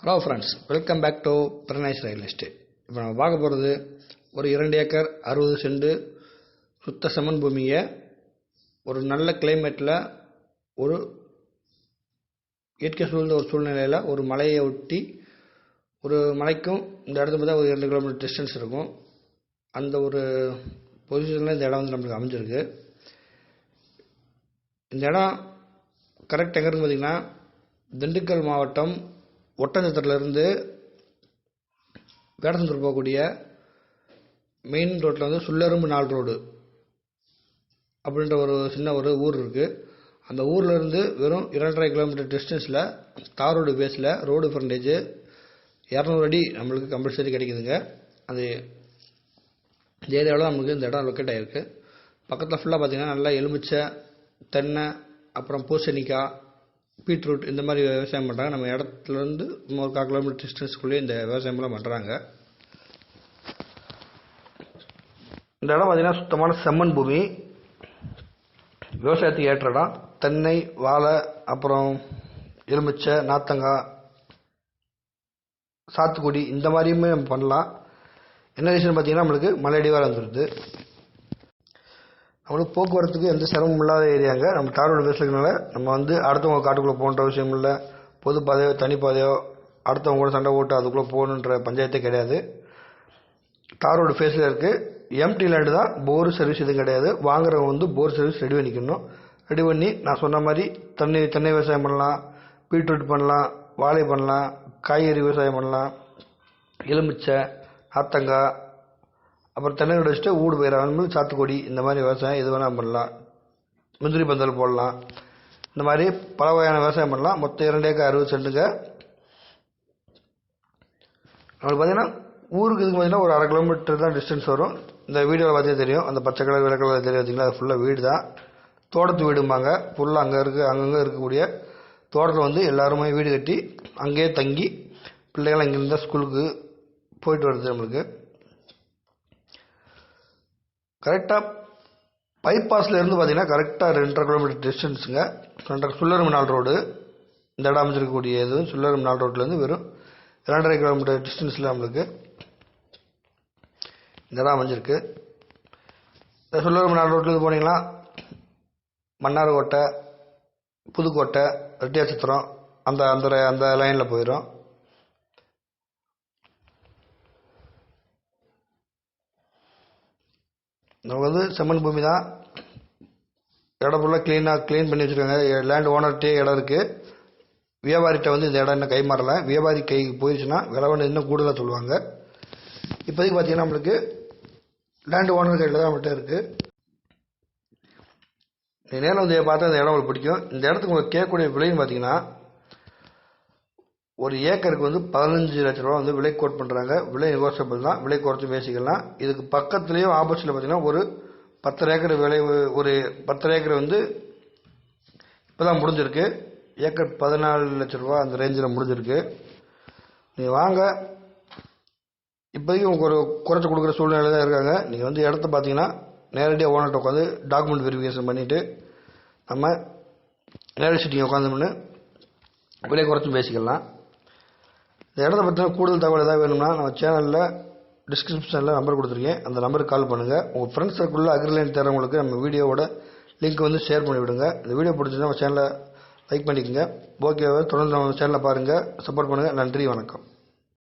Hello friends welcome back to பிரனைஸ் real estate இப்போ நம்ம பார்க்க போகிறது ஒரு இரண்டு ஏக்கர் அறுபது செண்டு சுத்த சமன் பூமியை ஒரு நல்ல கிளைமேட்டில் ஒரு இயற்கை சூழ்ந்த ஒரு சூழ்நிலையில் ஒரு மலையை ஒட்டி ஒரு மலைக்கும் இந்த இடத்துல பார்த்தா ஒரு இரண்டு கிலோமீட்டர் டிஸ்டன்ஸ் இருக்கும். அந்த ஒரு பொசிஷனில் இந்த இடம் வந்து நம்மளுக்கு அமைஞ்சிருக்கு. இந்த இடம் கரெக்ட் எங்கேருந்து பார்த்திங்கன்னா திண்டுக்கல் மாவட்டம் ஒட்டஞ்சத்திரத்துலேருந்து வேடசந்தூர் போகக்கூடிய மெயின் ரோட்டில் வந்து சுள்ளரும்பு நாள் ரோடு அப்படின்ற ஒரு சின்ன ஒரு ஊர் இருக்குது அந்த ஊர்லேருந்து வெறும் இரண்டரை கிலோமீட்டர் டிஸ்டன்ஸில் தார் ரோடு பேஸில் ரோடு ஃப்ரண்டேஜ் இரநூறு அடி நம்மளுக்கு கம்பல்சரி கிடைக்குதுங்க. அது இந்த ஏரியாவில் நம்மளுக்கு இந்த இடம் லொக்கேட் ஆகிருக்கு பக்கத்தில் ஃபுல்லாக பார்த்தீங்கன்னா நல்லா எலுமிச்சை தென்னை அப்புறம் பூசணிக்காய் பீட்ரூட் இந்த மாதிரி விவசாயம் பண்ணுறாங்க நம்ம இடத்துலேருந்து ஒரு கால் கிலோமீட்டர் டிஸ்டன்ஸ்குள்ளேயே இந்த விவசாயம்லாம் பண்ணுறாங்க இந்த இடம் பார்த்தீங்கன்னா சுத்தமான செம்மண் பூமி. விவசாயத்துக்கு ஏற்ற இடம். தென்னை வாழை அப்புறம் எலுமிச்சை நாத்தங்காய் சாத்துக்குடி இந்த மாதிரியுமே நம்ம பண்ணலாம். என்ன ரீசன் பார்த்தீங்கன்னா நம்மளுக்கு மலையடிவாரம் வந்துடுது நம்மளுக்கு போக்குவரத்துக்கு எந்த சிரமமும் இல்லாத ஏரியாங்க. நம்ம தார் ரோடு பேசுறதுனால நம்ம வந்து அடுத்தவங்க காட்டுக்குள்ளே போன்ற விஷயம் இல்லை. பொது பாதையோ தனிப்பாதையோ அடுத்தவங்க கூட சண்டை போட்டு அதுக்குள்ளே போகணுன்ற பஞ்சாயத்தே கிடையாது. தார் ரோடு ஃபேஸில் இருக்குது எம்டி லேண்டு தான் போர் சர்வீஸ் எதுவும் கிடையாது. வாங்குறவங்க வந்து போர் சர்வீஸ் ரெடி பண்ணிக்கணும். ரெடி பண்ணி நான் சொன்ன மாதிரி தென்னை தென்னை விவசாயம் பண்ணலாம். பீட்ரூட் பண்ணலாம். வாழை பண்ணலாம். காய்கறி விவசாயம் பண்ணலாம். எலுமிச்சை ஆத்தங்காய் அப்புறம் தென்னை வச்சுட்டு ஊடு போயிடறாங்க சாத்துக்கொடி இந்த மாதிரி விவசாயம் எது வேணால் பண்ணலாம். முந்திரி பந்தல் போடலாம். இந்த மாதிரி பல வகையான விவசாயம் பண்ணலாம். மொத்தம் இரண்டு ஏக்கர் அறுபது சென்ட்டுங்க. நம்மளுக்கு பார்த்தீங்கன்னா ஊருக்கு இதுக்கு பார்த்தீங்கன்னா ஒரு அரை கிலோமீட்டர் தான் டிஸ்டன்ஸ் வரும். இந்த வீடியோவில் பார்த்தே தெரியும். அந்த பச்சை கலர் வெள்ளை கலர் தெரியும் பார்த்தீங்களா? அது ஃபுல்லாக வீடு தான். தோட்டத்து வீடும்பாங்க. ஃபுல்லாக அங்கே இருக்க அங்கங்கே இருக்கக்கூடிய தோட்டத்தில் வந்து எல்லாருமே வீடு கட்டி அங்கேயே தங்கி பிள்ளைகள் அங்கேருந்து ஸ்கூலுக்கு போயிட்டு வருது நம்மளுக்கு. கரெக்டாக பைபாஸில் இருந்து பார்த்தீங்கன்னா கரெக்டாக ரெண்டரை கிலோமீட்டர் டிஸ்டன்ஸுங்க ரெண்டரை சுல்லரும் நாள் ரோடு இந்த இடம் அமைஞ்சிருக்கக்கூடியது இது நாள் ரோட்லேருந்து வெறும் ரெண்டரை கிலோமீட்டர் டிஸ்டன்ஸில் நம்மளுக்கு இந்த இடம் அமைஞ்சிருக்கு. இந்த நாள் ரோட்லேருந்து போனீங்கன்னா மன்னார்கோட்டை புதுக்கோட்டை ரெட்டியாச்சத்திரம் அந்த அந்த அந்த லைனில் போயிடும் நமக்கு வந்து செம்மண் பூமி தான். இடம் ஃபுல்லாக க்ளீனாக க்ளீன் பண்ணி வச்சுருக்காங்க. லேண்ட் ஓனர்கிட்டே இடம் இருக்குது வியாபாரிகிட்ட வந்து இந்த இடம் இன்னும் கை மாறலை வியாபாரி கைக்கு போயிடுச்சுன்னா விலை வந்து இன்னும் கூடுதலாக சொல்லுவாங்க. இப்போதைக்கு பார்த்தீங்கன்னா நம்மளுக்கு லேண்ட் ஓனர் கையில் தான் நம்மள்கிட்ட இருக்குது நேரம் நேரில் வந்து பார்த்தா இந்த இடம் உங்களுக்கு பிடிக்கும். இந்த இடத்துக்கு உங்களுக்கு கேட்கக்கூடிய விலைன்னு பார்த்தீங்கன்னா ஒரு ஏக்கருக்கு வந்து பதினஞ்சு லட்ச ரூபா வந்து விலை கோட் பண்ணுறாங்க விலை நெகோசியபிள் தான். விலை குறைச்சி பேசிக்கலாம். இதுக்கு பக்கத்துலேயும் ஆப்போசிட்டில் பார்த்தீங்கன்னா ஒரு பத்தரை ஏக்கர் விலை ஒரு பத்தரை ஏக்கர் வந்து இப்போ தான் முடிஞ்சிருக்கு. ஏக்கர் பதினாலு லட்ச ரூபா அந்த ரேஞ்சில் முடிஞ்சிருக்கு. நீங்கள் வாங்க. இப்போதைக்கு உங்களுக்கு ஒரு குறைச்சி கொடுக்குற சூழ்நிலை தான் இருக்காங்க. நீங்கள் வந்து இடத்த பார்த்தீங்கன்னா நேரடியாக ஓனர்கிட்ட உட்காந்து டாக்குமெண்ட் வெரிஃபிகேஷன் பண்ணிவிட்டு நம்ம நேரடி சிட்டிங் உட்காந்தோம்னு விலை குறைச்சும் பேசிக்கலாம். இந்த இடத்த பற்றின கூடுதல் தகவல் ஏதாவது வேணும்னா நம்ம சேனலில் டிஸ்கிரிப்ஷனில் நம்பர் கொடுத்துருக்கேன். அந்த நம்பருக்கு கால் பண்ணுங்கள் உங்கள் ஃப்ரெண்ட்ஸ் சர்க்கிளில் அக்ரிலைன் தரவங்களுக்கு நம்ம வீடியோவோட லிங்க் வந்து ஷேர் பண்ணிவிடுங்க. இந்த வீடியோ பிடிச்சிருந்தா நம்ம சேனலை லைக் பண்ணிக்கோங்க. ஓகேவா தொடர்ந்து நம்ம சேனலை பாருங்கள் சப்போர்ட் பண்ணுங்கள் நன்றி வணக்கம்.